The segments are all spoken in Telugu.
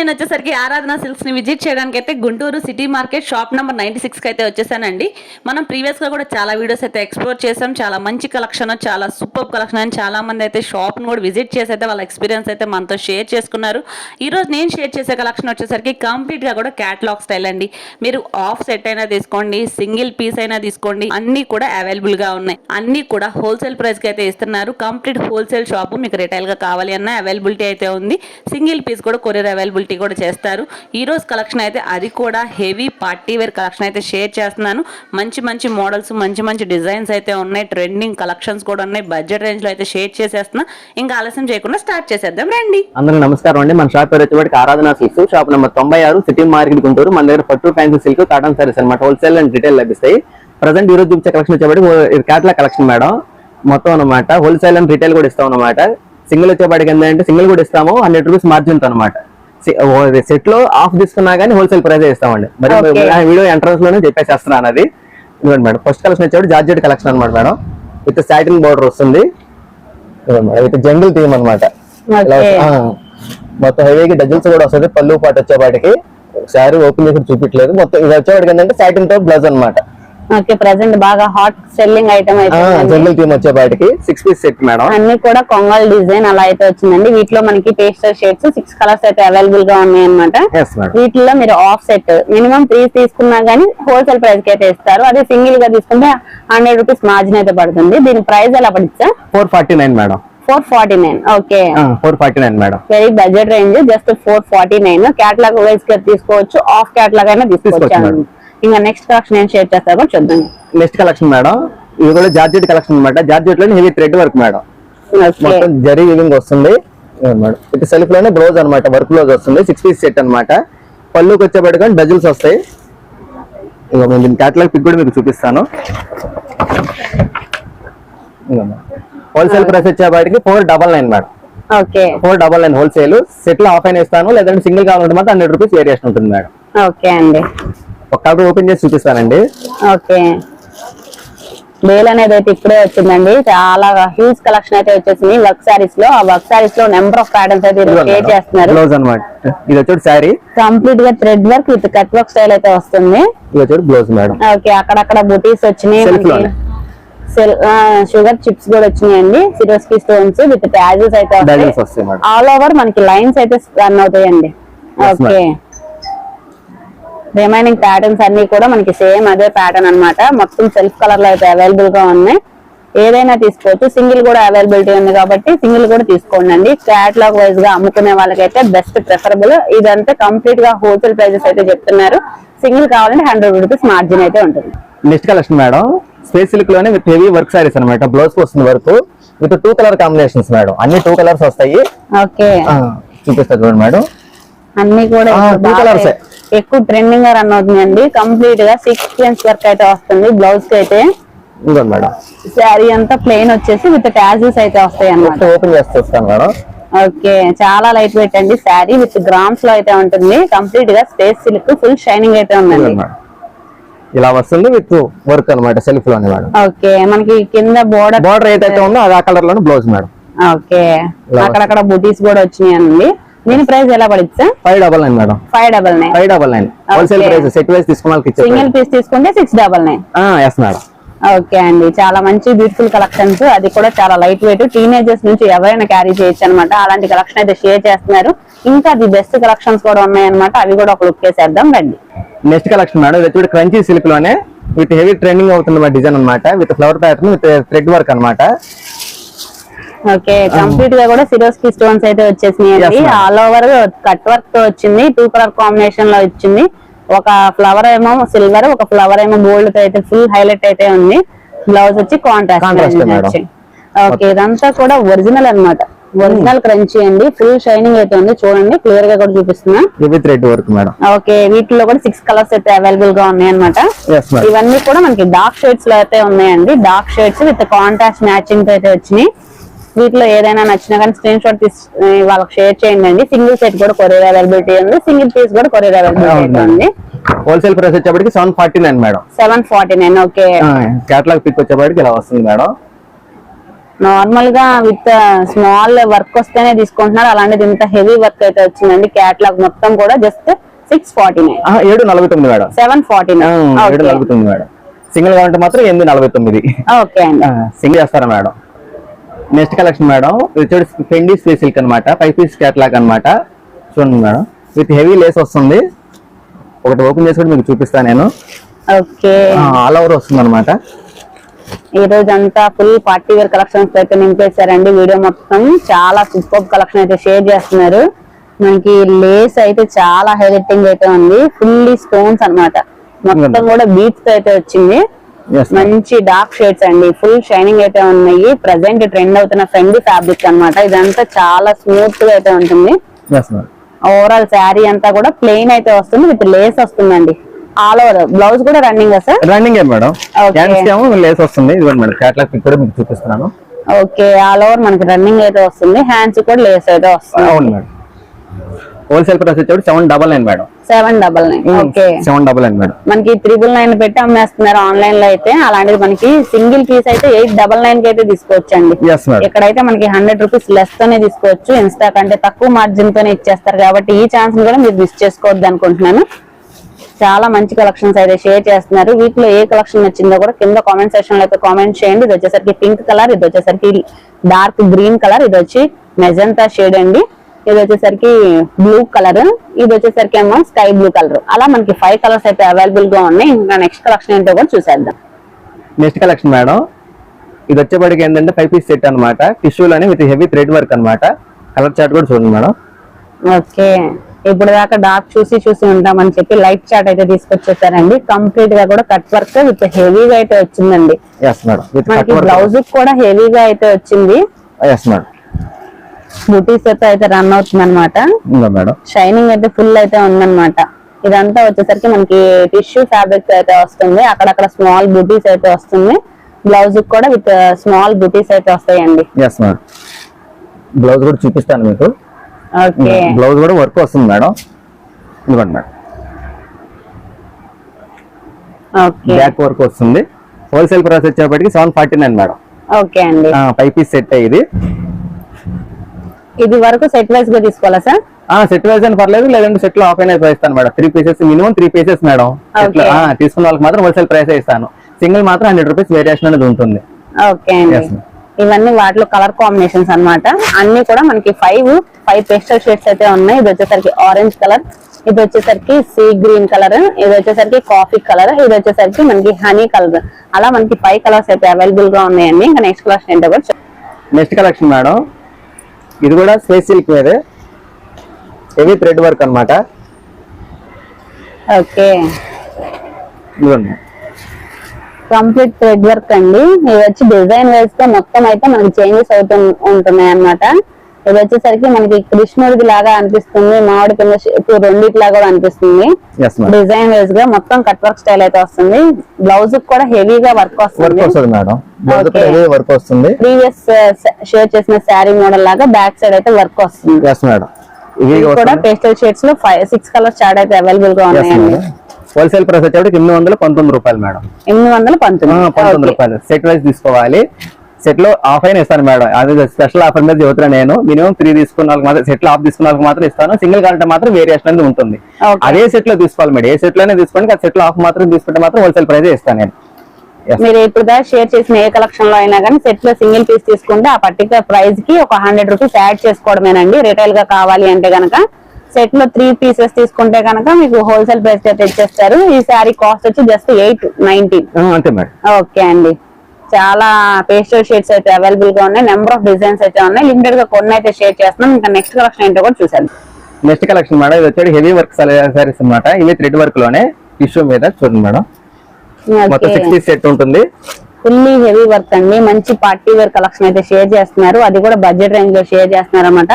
నేను వచ్చేసరికి ఆరాధన సిల్క్స్ని విజిట్ చేయడానికి అయితే Guntur city market shop number ninety six అయితే వచ్చేసానండి. మనం ప్రీవియస్గా కూడా చాలా వీడియోస్ అయితే ఎక్స్ప్లోర్ చేసాం. చాలా మంచి కలెక్షన్ చాలా సూపర్ కలెక్షన్ అని చాలా మంది అయితే షాప్ను కూడా విజిట్ చేసి అయితే వాళ్ళ ఎక్స్పీరియన్స్ అయితే మనతో షేర్ చేసుకున్నారు. ఈ రోజు నేను షేర్ చేసే కలెక్షన్ వచ్చేసరికి కంప్లీట్గా కూడా క్యాటలాగ్ స్టైల్ అండి. మీరు ఆఫ్ సెట్ అయినా తీసుకోండి సింగిల్ పీస్ అయినా తీసుకోండి అన్ని కూడా అవైలబుల్గా ఉన్నాయి. అన్ని కూడా హోల్సేల్ ప్రైస్కి అయితే ఇస్తున్నారు. కంప్లీట్ హోల్సేల్ షాప్ మీకు రిటైల్గా కావాలి అన్న అవైలబిలిటీ అయితే ఉంది. సింగిల్ పీస్ కూడా కొరియర్ అవైలబుల్ అవైలబిలిటీ కూడా చేస్తారు. ఈరోజు కలెక్షన్ అయితే అది కూడా హెవీ పార్టీ వేర్ కలెక్షన్ అయితే షేర్ చేస్తున్నాను. మంచి మంచి మోడల్స్ మంచి మంచి డిజైన్స్ అయితే ఉన్నాయి. ట్రెండింగ్ కలెక్షన్స్ కూడా ఉన్నాయి. బడ్జెట్ రేంజ్లో అయితే షేర్ చేసేస్తున్నా. ఇంకా ఆలస్యం చేయకుండా స్టార్ట్ చేసేద్దాం. రండి. అందరూ నమస్కారం అండి. మన షాప్ పేరు వచ్చేవాడికి ఆరాధన సిల్క్స్ షాప్ నెంబర్ తొంభై ఆరు సిటీ మార్కెట్ గుంటూరు మన దగ్గర పట్టు ఫ్యాన్సీ సిల్క్ కాటన్ సారీస్ అనమాట హోల్సేల్ అండ్ రిటైల్ లభిస్తాయి. ప్రజెంట్ ఈ రోజు చూపించే కలెక్షన్ వచ్చేవాడికి క్యాట్లాగ్ కలెక్షన్ మేడం. మొత్తం అనమాట హోల్సేల్ అండ్ రిటైల్ కూడా ఇస్తాం అనమాట సింగిల్ వచ్చేవాడికి ఏంటంటే సింగిల్ కూడా ఇస్తాము. హండ్రెడ్ రూపీస్ మార్జిన్ అనమాట సెట్లో ఆఫ్ తీసుకున్నా కానీ హోల్సేల్ ప్రైస్ ఇస్తామండి. మరి వీడియో ఎంట్రన్స్లోనే చెప్పేసేస్తున్నాను అది ఇదిగోండి మేడం. ఫస్ట్ కలెక్షన్ వచ్చేవాడు జార్జెట్ కలెక్షన్ అనమాట మేడం. విత్ సాటిన్ బోర్డర్ వస్తుంది. విత్ జంగిల్ థీమ్ అనమాట మొత్తం హెవీకి డజల్స్ కూడా వస్తుంది. పళ్ళు పాటు వచ్చేపాటికి శారీ ఓపెన్ చేసి చూపించలేదు. మొత్తం ఇది వచ్చేవాడికి ఏంటంటే సాటిన్తో బ్లౌజ్ అనమాట ఓకే ప్రెసెంట్ బాగా హాట్ సెల్లింగ్ ఐటమ్ అయితే. జంగిల్ థీమ్ వచ్చేపాటికి సిక్స్ పీస్ సెట్ మేడం. అన్ని కూడా కొంగల్ డిజైన్ అలా అయితే వచ్చిందండి. వీటిలో మనకి పేస్టల్ షేడ్స్ సిక్స్ కలర్స్ అయితే అవైలబుల్గా ఉన్నాయి అనమాట వీటిలో మీరు ఆఫ్ సెట్ మినిమం త్రీ తీసుకున్నా గానీ హోల్సేల్ ప్రైస్కి అయితే ఇస్తారు అదే సింగిల్గా తీసుకుంటే హండ్రెడ్ రూపీస్ మార్జిన్ అయితే పడుతుంది. దీని ప్రైస్ ఎలా పడుతుంది? Sir four forty nine madam. Four forty nine okay. Four forty nine madam. Very budget range just four forty nine catalogue వైజ్గా తీసుకోవచ్చు ఆఫ్ క్యాటలాగ్ అయినా తీసుకోవచ్చు. ఇంకా నెక్స్ట్ కలెక్షన్ ఏం షేర్ చేస్తారు చూద్దాం. నెక్స్ట్ కలెక్షన్ మేడం ఇది కూడా జార్జెట్ కలెక్షన్ అనమాట జార్జెట్లో హెవీ థ్రెడ్ వర్క్ మేడం మొత్తం జరీ వివింగ్ వస్తుంది. మేడం. ఇటు సెల్ఫ్లోనే బ్లౌజ్ అనమాట వర్క్ బ్లౌజ్ వస్తుంది. సిక్స్ పీస్ సెట్ అనమాట పళ్ళుకి వచ్చేపటికి డజల్స్ వస్తాయి. ఇక నేను క్యాటలాగ్ పిక్ కూడా మీకు చూపిస్తాను. హోల్సేల్ ప్రైస్ వచ్చేపాటికి four double nine madam. Four double nine wholesale సెట్లో ఆఫ్ అయిన ఇస్తాను. లేదంటే సింగిల్ కావాలంటే మాత్రం హండ్రెడ్ రూపీస్ వేరియేషన్ ఉంటుంది మేడం. ఓకే అండి. ఒక కలర్ ఓపెన్ చేసి చూపిస్తానండి. ఓకే. బేల్ అనేది అయితే ఇప్పుడే వచ్చిందండి. చాలా హ్యూజ్ కలెక్షన్ అయితే వచ్చేసింది. వర్క్ సారీస్లో ఆ వర్క్ సారీస్లో నెంబర్ ఆఫ్ ప్యాటర్న్స్ అయితే షేర్ చేస్తున్నారు. బ్లౌజ్ అనమాట ఇది వచ్చి శారీ కంప్లీట్గా thread work with cut work style అయితే వస్తుంది. ఇది వచ్చి బ్లౌజ్ మేడం. ఓకే అక్కడక్కడ బుటీస్ వచ్చినాయి. షుగర్ చిప్స్ కూడా వచ్చినాయండి. సిరోస్కి స్టోన్స్ విత్ ట్యాజెస్ అయితే ఆల్ ఓవర్ మనకి లైన్స్ అయితే రన్ అవుతాయండి. ఓకే. రిమైనింగ్ ప్యాటర్న్స్ అన్ని కూడా మనకి సేమ్ అదే ప్యాటర్న్ అన్నమాట. మొత్తం సెల్ఫ్ కలర్లో అయితే అవైలబుల్గా ఉన్నాయి. ఏదైనా తీసుకోవచ్చు. సింగిల్ కూడా అవైలబిలిటీ ఉంది కాబట్టి సింగిల్ కూడా తీసుకోండి అండి క్యాటలాగ్ వైజ్గా అమ్ముకునే వాళ్ళకైతే బెస్ట్ ప్రిఫరబుల్ ఇదంతా కంప్లీట్గా హోల్సేల్ ప్రైజెస్ అయితే చెప్తున్నారు. సింగిల్ కావాలంటే హండ్రెడ్ రూపీస్ మార్జిన్ అయితే ఉంటుంది. Next collection madam. స్పేస్ సిల్క్లోనే విత్ హెవీ వర్క్ సారీస్ అనమాట బ్లౌజ్ వస్తుంది work. With two colour combinations madam. అన్ని టూ కలర్స్ వస్తాయి. చూపిస్తా చూడండి మేడం. అన్ని కూడా. ఎక్కువ ట్రెండింగ్గా రన్ అవుతుందండి కంప్లీట్గా సీక్వెన్స్ వర్క్ అయితే వస్తుంది. బ్లౌజ్కి అయితే. శారీ అంతా ప్లెయిన్ వచ్చేసి విత్ ట్యాజెస్ అయితే వస్తాయి అన్నమాట ఓపెన్ చేసి చూస్తాను మేడం. ఓకే చాలా లైట్ వెయిట్ అండి. శారీ విత్ గ్రామ్స్లో అయితే ఉంటుంది. కంప్లీట్గా స్పేస్ సిల్క్ ఫుల్ షైనింగ్ అయితే ఉందండి. ఇలా వస్తుంది విత్ వర్క్ అనమాట సెల్ఫ్లోనే మేడం. ఓకే మనకి కింద బోర్డర్ బార్డర్ ఏదైతే ఉందో అది ఆ కలర్లోనే బ్లౌజ్ మేడం. ఓకే అక్కడక్కడ బుటీస్ కూడా వచ్చినాయి అండి దీని ప్రైస్ ఎలా పడుతుంది sir five double nine madam five double nine five double nine wholesale. Price set wise ఇచ్చే సింగిల్ పీస్ తీసుకుంటే six double nine yes madam okay అండి. చాలా మంచి బ్యూటిఫుల్ కలెక్షన్స్ అది కూడా చాలా లైట్ వెయిట్ టీనేజర్స్ నుంచి ఎవరైనా క్యారీ చేయొచ్చు అనమాట అలాంటి కలెక్షన్ అయితే షేర్ చేస్తున్నారు. ఇంకా ది బెస్ట్ కలెక్షన్స్ కూడా ఉన్నాయన్నమాట. అవి కూడా ఒక లుక్ వేసేద్దాం రండి. నెక్స్ట్ కలెక్షన్ మేడం ఇది వచ్చి క్రంచీ సిల్క్లోనే. విత్ హెవీ ట్రెండింగ్ అవుతుంది డిజైన్ అన్నమాట. With flower pattern with thread work అన్నమాట. ఓకే కంప్లీట్గా కూడా సిరోస్కి స్టోన్స్ అయితే ma'am. ఆల్ ఓవర్ కట్ వర్క్తో వచ్చింది టూ కలర్ కాంబినేషన్లో వచ్చింది ఒక ఫ్లవర్ ఏమో సిల్వర్ ఒక ఫ్లవర్ ఏమో గోల్డ్తో అయితే ఫుల్ హైలైట్ అయితే ఉంది. బ్లౌజ్ వచ్చి madam. ఓకే ఇదంతా కూడా ఒరిజినల్ అన్నమాట. ఒరిజినల్ క్రంచీ అండి. ఫుల్ షైనింగ్ అయితే ఉంది. చూడండి క్లియర్గా కూడా చూపిస్తున్నా. ఇది థ్రెడ్ వర్క్ మేడం ఓకే వీటిలో కూడా సిక్స్ కలర్స్ అయితే అవైలబుల్గా ఉన్నాయి అనమాట ఇవన్నీ కూడా మనకి డార్క్ షేడ్స్లో అయితే ఉన్నాయండి. డార్క్ షేడ్స్ విత్ కాంట్రాస్ట్ మ్యాచింగ్తో అయితే వచ్చినాయి. వీటిలో ఏదైనా నచ్చినా కానీ స్క్రీన్ షాట్ తీసి ఆ, వాళ్ళకి షేర్ చేయండి అండి. సింగిల్ సెట్ కూడా కొరియర్ అవైలబిలిటీ ఉంది. సింగిల్ పీస్ కూడా కొరియర్ అవైలబిలిటీ. ఉంది హోల్సేల్ ప్రైస్ వచ్చేప్పటికి seven forty nine madam. Seven forty nine okay catalogue pic వచ్చేప్పటికి ఇలా వస్తుంది మేడం. నార్మల్గా విత్ స్మాల్ వర్క్ వస్తేనే తీసుకుంటున్నారు. అలాంటిది ఇంత హెవీ వర్క్ అయితే వచ్చిందండి. క్యాట్లాగ్ మొత్తం కూడా జస్ట్ సిక్స్ ఫార్టీ నైన్ ఏడు నలభై తొమ్మిది మేడం. సెవెన్ ఫార్టీ నైన్ ఏడు నలభై తొమ్మిది మేడం. సింగిల్గా ఉంటే మాత్రం ఎనిమిది నలభై తొమ్మిది. ఓకే అండి. సింగిల్ చేస్తారా మేడం? నెక్స్ట్ కలెక్షన్ మేడం ఇది వచ్చేసి ఫెండీ స్పే సిల్క్ అనమాట ఫైవ్ పీస్ కేటలాగ్ అనమాట చూడండి మేడం విత్ హెవీ లేస్ వస్తుంది. ఒకటి ఓపెన్ చేసి కూడా మీకు చూపిస్తాను నేను. ఓకే. ఆల్ ఓవర్ వస్తుంది అనమాట ఈ రోజు అంతా ఫుల్ పార్టీ వేర్ కలెక్షన్స్ అయితే నింపేశారండి. వీడియో మొత్తం చాలా సూపర్ కలెక్షన్ అయితే షేర్ చేస్తున్నారు. మనకి లేస్ అయితే చాలా హైలైటింగ్ అయితే ఉంది. ఫుల్లీ స్టోన్స్ అన్నమాట. మొత్తం కూడా బీట్స్ అయితే వచ్చింది. మంచి డార్క్ షేడ్స్ అండి. ఫుల్ షైనింగ్ అయితే ఉన్నాయి. ప్రజెంట్ ట్రెండ్ అవుతున్న ఫ్రెండ్ ఫ్యాబ్రిక్ అన్నమాట. ఇదంతా చాలా స్మూత్గా అయితే ఉంటుంది. ఓవరాల్ శారీ అంతా కూడా ప్లెయిన్ అయితే వస్తుంది. విత్ లేస్ వస్తుందండి. ఆల్ ఓవర్ బ్లౌజ్ కూడా running sir running madam lace వస్తుంది. మేడం పిక్ కూడా మీకు చూపిస్తున్నాను. ఓకే ఆల్ ఓవర్ మనకి రన్నింగ్ అయితే వస్తుంది. హ్యాండ్స్ కూడా లేస్ అయితే వస్తుంది. అవును మేడం హోల్సేల్ ప్రైస్ వచ్చేప్పుడు seven double nine madam. Seven double nine okay seven double nine madam. మనకి త్రిబుల్ నైన్ పెట్టి అమ్మేస్తున్నారు ఆన్లైన్లో అయితే. అలాంటిది మనకి సింగిల్ పీస్ అయితే ఎయిట్ డబల్ నైన్కి అయితే తీసుకోవచ్చు అండి ఇక్కడైతే మనకి హండ్రెడ్ రూపీస్ లెస్ తోనే తీసుకోవచ్చు ఇన్స్టా కంటే తక్కువ మార్జిన్ తోనే ఇచ్చేస్తారు. కాబట్టి ఈ ఛాన్స్ కూడా మీరు మిస్ చేసుకోవద్దు అనుకుంటున్నాను. చాలా మంచి కలెక్షన్స్ అయితే షేర్ చేస్తున్నారు. వీటిలో ఏ కలెక్షన్ నచ్చిందో కూడా కింద కామెంట్ సెక్షన్లో అయితే కామెంట్ చేయండి. ఇది వచ్చేసరికి పింక్ కలర్ ఇది వచ్చేసరికి డార్క్ గ్రీన్ కలర్ ఇది వచ్చి మెజంతా షేడ్ అండి. ఇది వచ్చేసరికి బ్లూ కలర్ ఇది వచ్చేసరికి ఏమో స్కై బ్లూ కలర్ అలా మనకి ఫైవ్ కలర్స్ అయితే అవైలబుల్గా ఉన్నాయి. ఇంకా నెక్స్ట్ కలెక్షన్ ఏంటో కూడా చూసేద్దాం. నెక్స్ట్ కలెక్షన్ మేడం ఇది వచ్చేప్పటికి ఏంటంటే ఫైవ్ పీస్ సెట్ అనమాట టిష్యూలోనే విత్ హెవీ థ్రెడ్ వర్క్ అన్నమాట. కలర్ చార్ట్ కూడా చూడండి మేడం ఓకే. ఇప్పుడు దాకా డార్క్ చూసి చూసి ఉంటామని చెప్పి లైట్ చార్ట్ అయితే తీసుకొచ్చేసారండి. కంప్లీట్గా కూడా కట్ వర్క్ విత్ హెవీగా అయితే వచ్చిందండి. మనకి బ్లౌజ్ కూడా హెవీగా అయితే వచ్చింది. ఎస్ మేడం బుటీస్ అయితే అయితే రన్ అవుతుంది అనమాట షైనింగ్ అయితే ఫుల్ అయితే ఉందన్నమాట. ఇదంతా వచ్చేసరికి మనకి టిష్యూ ఫ్యాబ్రిక్ అయితే వస్తుంది. అక్కడక్కడ స్మాల్ బుటీస్ అయితే వస్తుంది. బ్లౌజ్ కూడా విత్ స్మాల్ బుటీస్ అయితే వస్తాయండి. బ్లౌజ్ కూడా చూపిస్తాను మీకు. ఓకే బ్లౌజ్ కూడా వర్క్ వస్తుంది మేడం. ఇదిగోండి మేడం. ఓకే బ్యాక్ వర్క్ వస్తుంది. హోల్సేల్ ప్రైస్ వచ్చేప్పటికి seven forty nine madam. Okay అండి. ఫైవ్ పీస్ సెట్ ఇది. ఇది వరకు సెట్ వైస్గా తీసుకోవాలా సార్ సెట్ వైజ్ అని పర్లేదు లేదంటే సెట్లో ఆఫ్ అయినా ఇస్తాను madam. Three pieces minimum three pieces madam. తీసుకున్న వాళ్ళకి మాత్రం హోల్సేల్ ప్రైస్ ఇస్తాను. సింగిల్ మాత్రం హండ్రెడ్ రూపీస్ వేరియేషన్ అనేది ఉంటుంది. ఓకే అండి. ఇవన్నీ వాటిలో కలర్ కాంబినేషన్స్ అన్నమాట. అన్ని కూడా మనకి ఫైవ్ ఫైవ్ పేస్టల్ షేడ్స్ అయితే ఉన్నాయి. ఇది వచ్చేసరికి ఆరెంజ్ కలర్ ఇది వచ్చేసరికి సీ గ్రీన్ కలర్ ఇది వచ్చేసరికి కాఫీ కలర్ ఇది వచ్చేసరికి మనకి హనీ కలర్ అలా మనకి ఫైవ్ కలర్స్ అయితే అవైలబుల్గా ఉన్నాయండి. ఇంకా నెక్స్ట్ కలర్ ఏంటో కూడా నెక్స్ట్ కలెక్షన్ మేడం ఇది కూడా స్పేస్ సిల్క్ మీదే హెవీ థ్రెడ్ వర్క్ అన్నమాట. ఓకే. ఇదిగోండి. కంప్లీట్ థ్రెడ్ వర్క్ అండి. ఇది వచ్చి డిజైన్గా మొత్తం అయితే మనకి చేంజెస్ అవుతూ ఉంటున్నాయి అన్నమాట ఇది వచ్చేసరికి మనకి కృష్ణుడిది లాగా అనిపిస్తుంది మామిడి కింద షేప్ రెండిటి లాగా కూడా అనిపిస్తుంది. డిజైన్ వైజ్గా మొత్తం కట్ వర్క్ స్టైల్ అయితే వస్తుంది. బ్లౌజ్ కూడా హెవీగా వర్క్ వర్క్ వస్తుంది వర్క్ వస్తుంది. ప్రీవియస్ షేర్ చేసిన శారీ మోడల్ లాగా బ్యాక్ సైడ్ అయితే వర్క్ వస్తుంది. కూడా పేస్టల్ షేడ్స్లో ఫైవ్ సిక్స్ కలర్స్ చార్ట్ అయితే అవైలబుల్గా ఉన్నాయండి. హోల్సేల్ ప్రైస్ వచ్చేప్పటికి ఎనిమిది వందల పంతొమ్మిది రూపాయలు మేడం ఎనిమిది వందల పంతొమ్మిది. పంతొమ్మిది రూపాయలు. సెట్ వైజ్ తీసుకోవాలి. సెట్లో ఆఫ్ అయినా ఇస్తాను మేడం. అది స్పెషల్ ఆఫర్ మీద చెబుతున్నా నేను. మినిమం త్రీ తీసుకున్న వాళ్ళకి మాత్రం సెట్లో ఆఫ్ తీసుకున్న వాళ్ళకి మాత్రం ఇస్తాను. సింగిల్ కావాలంటే మాత్రం వేరియేషన్ అనేది ఉంటుంది. అదే సెట్లో తీసుకోవాలి మేడం. ఏ సెట్లోనే తీసుకోండి ఆ సెట్లో ఆఫ్ మాత్రం తీసుకుంటే మాత్రం హోల్సేల్ ప్రైస్ ఇస్తాను నేను. మీరు ఇప్పుడు షేర్ చేసిన ఏ కలెక్షన్లో అయినా కానీ సెట్లో సింగిల్ పీస్ తీసుకుంటే ఆ పర్టికులర్ ప్రైస్కి ఒక హండ్రెడ్ రూపీస్ యాడ్ చేసుకోవడమేనండి. రిటైల్గా కావాలి అంటే గనక. సెట్లో త్రీ పీసెస్ తీసుకుంటే కనుక మీకు హోల్సేల్ ప్రైస్ అయితే ఇచ్చేస్తారు ఈ శారీ కాస్ట్ వచ్చి జస్ట్ ఎయిట్ నైన్టీ ఓకే అండి. చాలా పేస్టల్ షేడ్స్ అయితే అవైలబుల్గా ఉన్నాయి. నెంబర్ ఆఫ్ డిజైన్స్ అయితే ఉన్నాయి. లిమిటెడ్గా కొన్ని అయితే షేర్ చేస్తున్నాం. ఇంకా నెక్స్ట్ కలెక్షన్ ఏంటో కూడా చూసాను నెక్స్ట్ కలెక్షన్ మేడం ఇది వచ్చేది హెవీ వర్క్ సారీస్ అన్నమాట. ఇవి థ్రెడ్ వర్క్లోనే టిష్యూ మీద చూడండి మేడం. మొత్తం సిక్స్ పీస్ సెట్ ఉంటుంది. ఫుల్లీ హెవీ వర్క్ అండి. మంచి పార్టీ వేర్ కలెక్షన్ అయితే షేర్ చేస్తున్నారు. అది కూడా బడ్జెట్ రేంజ్లో షేర్ చేస్తున్నారు అనమాట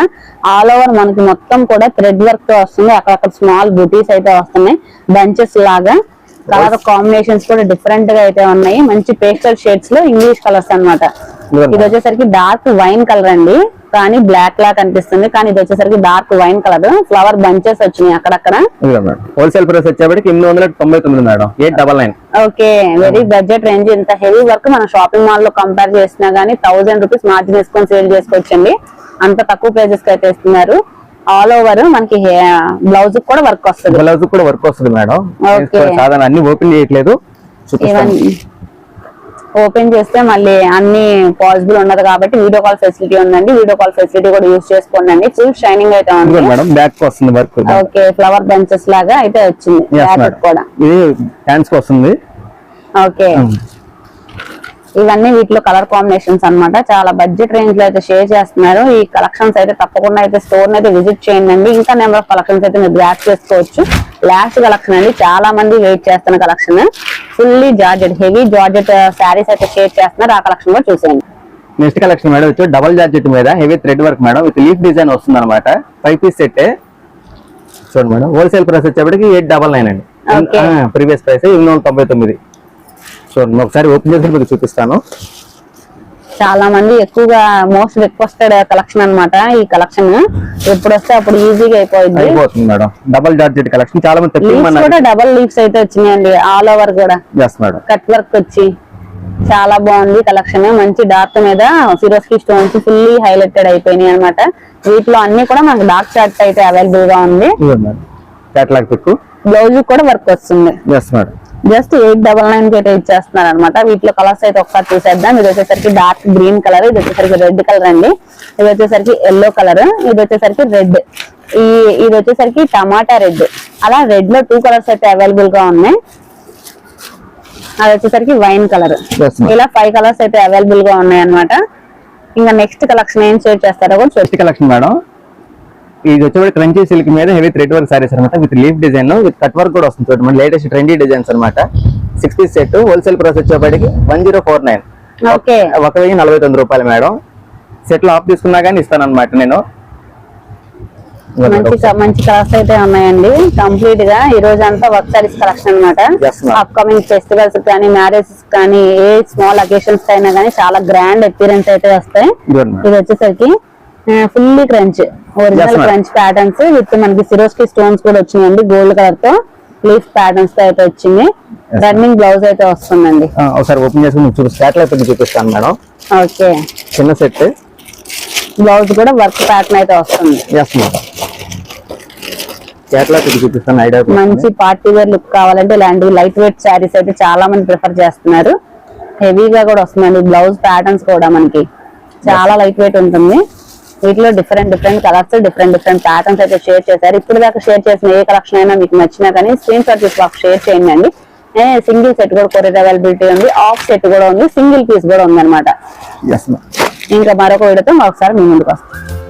ఆల్ ఓవర్ మనకి మొత్తం కూడా థ్రెడ్ వర్క్తో వస్తుంది. అక్కడక్కడ స్మాల్ బుటీస్ అయితే వస్తున్నాయి. బంచెస్ లాగా. కలర్ కాంబినేషన్స్ కూడా డిఫరెంట్గా అయితే ఉన్నాయి. మంచి పేస్టల్ షేడ్స్లో ఇంగ్లీష్ కలర్స్ అన్నమాట. ఇది వచ్చేసరికి డార్క్ వైన్ కలర్ అండి. కానీ బ్లాక్ లా కనిపిస్తుంది. కానీ ఇది వచ్చేసరికి dark wine colour flower bunches వచ్చినాయి అక్కడక్కడ. హోల్సేల్ ప్రైస్ వచ్చేప్పటికి ఎనిమిది వందల తొంభై తొమ్మిది madam. Eight double nine okay very budget range ఇంత హెవీ వర్క్ మనం షాపింగ్ మాల్లో కంపేర్ చేసినా గానీ థౌసండ్ రూపీస్ మార్జిన్ వేసుకొని సేల్ చేసుకోవచ్చండి. అంత తక్కువ ప్రైజెస్కి అయితే ఇస్తున్నారు. ఆల్ ఓవర్ మనకి బ్లౌజ్ కూడా వర్క్ వస్తుంది. బ్లౌజ్ కూడా వర్క్ వస్తుంది మేడం. సాధారణ అన్ని ఓపెన్ చేయట్లేదు. ఓపెన్ చేస్తే మళ్ళీ అన్ని పాసిబుల్ ఉండదు కాబట్టి వీడియో కాల్ ఫెసిలిటీ ఉందండి. వీడియో కాల్ ఫెసిలిటీ కూడా యూస్ చేసుకోండి అండి ఫుల్ షైనింగ్ అయితే ఉంది. మేడం బ్యాక్ వస్తుంది వర్క్ ఓకే ఫ్లవర్ బెంచెస్ లాగా అయితే వచ్చింది. కూడా. ఇది హ్యాండ్స్ వస్తుంది. ఓకే ఇవన్నీ వీటిలో కలర్ కాంబినేషన్స్ అన్నమాట. చాలా బడ్జెట్ రేంజ్లో అయితే షేర్ చేస్తున్నారు. ఈ కలెక్షన్స్ అయితే తప్పకుండా అయితే స్టోర్ అయితే విజిట్ చేయండి అండి. ఇంకా నెంబర్ ఆఫ్ కలెక్షన్స్ అయితే మీరు గ్రాప్ చేసుకోవచ్చు. లాస్ట్ కలెక్షన్ అండి. చాలా మంది వెయిట్ చేస్తున్న collection. Fully georgette heavy georgette saris అయితే షేర్ చేస్తున్నారు. ఆ కలెక్షన్ కూడా చూసేయండి. నెక్స్ట్ కలెక్షన్ మేడం వచ్చి డబల్ జార్జెట్ మీద heavy thread work madam. With leaf design వస్తుంది అనమాట ఫైవ్ పీస్ సెట్ చూడండి మేడం హోల్సేల్ ప్రైస్ వచ్చేప్పటికి ఎయిట్ డబల్ నైన్ అండి. ప్రీవియస్ ప్రైస్ ఎనిమిది వందల తొంభై తొమ్మిది. చూడండి ఒకసారి ఓపెన్ చేసి మీకు చూపిస్తాను. చాలా మంది ఎక్కువగా మోస్ట్ రిక్వెస్టెడ్ కలెక్షన్ అన్నమాట ఈ కలెక్షన్. ఎప్పుడు వస్తే అప్పుడు ఈజీగా అయిపోయింది అయిపోతుంది మేడం. Double georgette collection. చాలా మంది కూడా డబల్ లీవ్స్ అయితే వచ్చినాయండి ఆల్ ఓవర్ కూడా. కట్ వర్క్ వచ్చి చాలా బాగుంది కలెక్షన్. మంచి డార్క్ మీద ఫిరోస్కి స్టోన్స్ ఫుల్లీ హైలైటెడ్ అయిపోయినాయి అన్నమాట. వీటిలో అన్ని కూడా మనకు డార్క్ చార్ట్ అయితే అవైలబుల్గా ఉంది. బ్లౌజ్ కూడా వర్క్ వస్తుంది. జస్ట్ ఎయిట్ డబల్ నైన్కి అయితే ఇచ్చేస్తున్నారు అనమాట వీటిలో కలర్స్ అయితే ఒకసారి చూసేద్దాం. ఇది వచ్చేసరికి డార్క్ గ్రీన్ కలర్ ఇది వచ్చేసరికి రెడ్ కలర్ అండి. ఇది వచ్చేసరికి ఎల్లో కలర్ ఇది వచ్చేసరికి రెడ్. ఈ ఇది వచ్చేసరికి టమాటా రెడ్. అలా రెడ్లో టూ కలర్స్ అయితే అవైలబుల్గా ఉన్నాయి. అది వచ్చేసరికి వైన్ కలర్. ఇలా ఫైవ్ కలర్స్ అయితే అవైలబుల్గా ఉన్నాయి అనమాట ఇంకా నెక్స్ట్ కలెక్షన్ ఏం షేర్ చేస్తారో కూడా కలెక్షన్ మేడం ఇది వచ్చేవాడు క్రంచీ సిల్క్ మీద హెవీ థ్రెడ్ వర్క్ సారీస్ అనమాట with leaf design with cut work కూడా వస్తుంది చూడండి లేటెస్ట్ ట్రెండీ డిజైన్స్ అనమాట six piece set wholesale price వచ్చేప్పటికి one zero four nine. Okay. ఒక వెయ్యి నలభై తొమ్మిది రూపాయలు మేడం. సెట్లో ఆఫ్ తీసుకున్నా కానీ ఇస్తాను అనమాట నేను. మంచి మంచి కలర్స్ అయితే ఉన్నాయండి. కంప్లీట్గా ఈ రోజు అంతా వర్క్ సారీస్ కలెక్షన్ అనమాట ma'am. అప్కమింగ్ ఫెస్టివల్స్ కానీ మ్యారేజెస్ కానీ ఏ స్మాల్ అకేషన్స్ అయినా కానీ చాలా గ్రాండ్ అపీరెన్స్ అయితే వస్తాయి. ఇది వచ్చేసరికి fully crunch original. Crunch patterns with మనకి సిరోస్కి స్టోన్స్ కూడా వచ్చినాయండి. గోల్డ్ కలర్తో లీఫ్ ప్యాటర్న్స్తో అయితే వచ్చింది. రన్నింగ్ బ్లౌజ్ అయితే వస్తుందండి. ఒకసారి ఓపెన్ చేసి మీకు చూపి క్యాటలాగ్ పెట్టి చూపిస్తాను మేడం ఓకే చిన్న సెట్ బ్లౌజ్ కూడా వర్క్ ప్యాటర్న్ అయితే వస్తుంది. చూపిస్తాను మంచి పార్టీ వేర్ లుక్ కావాలంటే ఇలాంటి లైట్ వెయిట్ శారీస్ అయితే చాలా మంది ప్రిఫర్ చేస్తున్నారు. హెవీగా కూడా వస్తుందండి. బ్లౌజ్ ప్యాటర్న్స్ కూడా మనకి. చాలా లైట్ వెయిట్ ఉంటుంది. వీటిలో different different colours different different patterns అయితే షేర్ చేశారు. ఇప్పుడు దాకా షేర్ చేసిన ఏ కలెక్షన్ అయినా మీకు నచ్చినా కానీ స్క్రీన్ షాట్ తీసి మాకు షేర్ చేయండి అండి. సింగిల్ సెట్ కూడా కొరియర్ అవైలబిలిటీ ఉంది ఆఫ్ సెట్ కూడా ఉంది సింగిల్ పీస్ కూడా ఉంది అనమాట ఇంకా మరొక వీడియోతో ఒకసారి మీ ముందుకు వస్తాం.